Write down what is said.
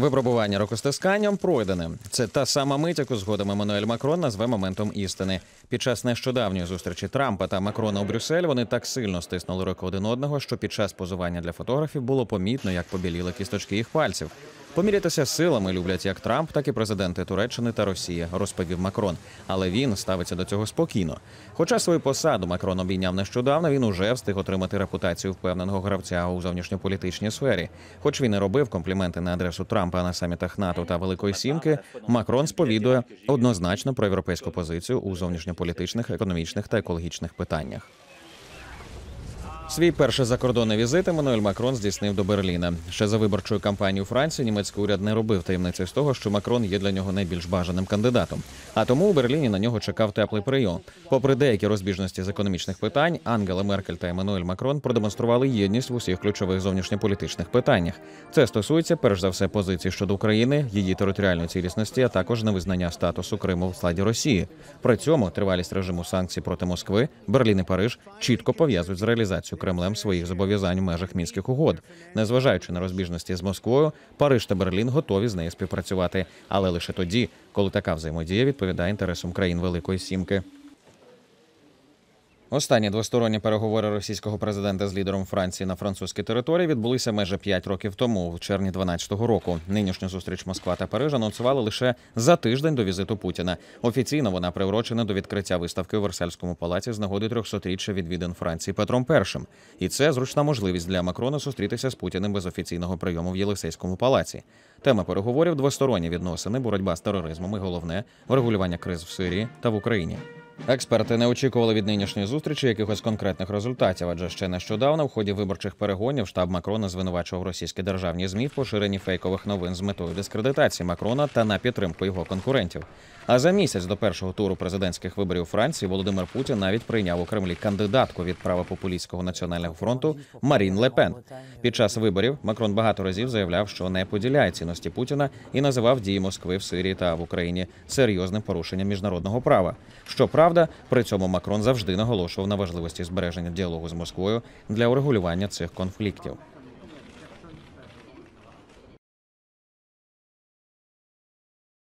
Випробування рокостисканням пройдене. Це та сама мить, яку згодом Еммануель Макрон назве моментом істини. Під час нещодавньої зустрічі Трампа та Макрона у Брюссель вони так сильно стиснули руки один одного, що під час позування для фотографів було помітно, як побіліли кісточки їх пальців. Помірятися силами люблять як Трамп, так і президенти Туреччини та Росії, розповів Макрон. Але він ставиться до цього спокійно. Хоча свою посаду Макрон обійняв нещодавно, він уже встиг отримати репутацію впевненого гравця у зовнішньополітичній сфері. Хоч він і робив компліменти на адресу Трампа на самітах НАТО та Великої Сімки, Макрон сповідує однозначно про європейську позицію у зовнішньополітичних, економічних та екологічних питаннях. Свій перший закордонний візит Еммануель Макрон здійснив до Берліна. Ще за виборчою кампанією Франції німецький уряд не робив таємниці з того, що Макрон є для нього найбільш бажаним кандидатом. А тому у Берліні на нього чекав теплий прийом. Попри деякі розбіжності з економічних питань, Ангела Меркель та Еммануель Макрон продемонстрували єдність в усіх ключових зовнішньополітичних питаннях. Це стосується перш за все позиції щодо України, її територіальної цілісності, а також невизнання статусу Криму в складі Росії. При цьому тривалість режиму санкцій проти Москви, Берлін і Париж чітко пов'язують з реалізацією Кремлем своїх зобов'язань в межах мінських угод. Незважаючи на розбіжності з Москвою, Париж та Берлін готові з нею співпрацювати, але лише тоді, коли така взаємодія відповідає інтересам країн Великої Сімки. Останні двосторонні переговори російського президента з лідером Франції на французькій території відбулися майже 5 років тому, в червні 12-го року. Нинішню зустріч Москва та Париж анонсували лише за тиждень до візиту Путіна. Офіційно вона приурочена до відкриття виставки у Версальському палаці з нагоди 300-річчя відвідин Франції Петром І. І це зручна можливість для Макрона зустрітися з Путіним без офіційного прийому в Єлисейському палаці. Тема переговорів двосторонні відносини, боротьба з тероризмом і головне врегулювання криз в Сирії та в Україні. Експерти не очікували від нинішньої зустрічі якихось конкретних результатів, адже ще нещодавно в ході виборчих перегонів штаб Макрона звинувачував російські державні змі в поширенні фейкових новин з метою дискредитації Макрона та на підтримку його конкурентів. А за місяць до першого туру президентських виборів Франції Володимир Путін навіть прийняв у Кремлі кандидатку від правопопулістського національного фронту Марін Лепен. Під час виборів Макрон багато разів заявляв, що не поділяє цінності Путіна і називав дії Москви в Сирії та в Україні серйозним порушенням міжнародного права. Щоправда, при цьому Макрон завжди наголошував на важливості збереження діалогу з Москвою для урегулювання цих конфліктів.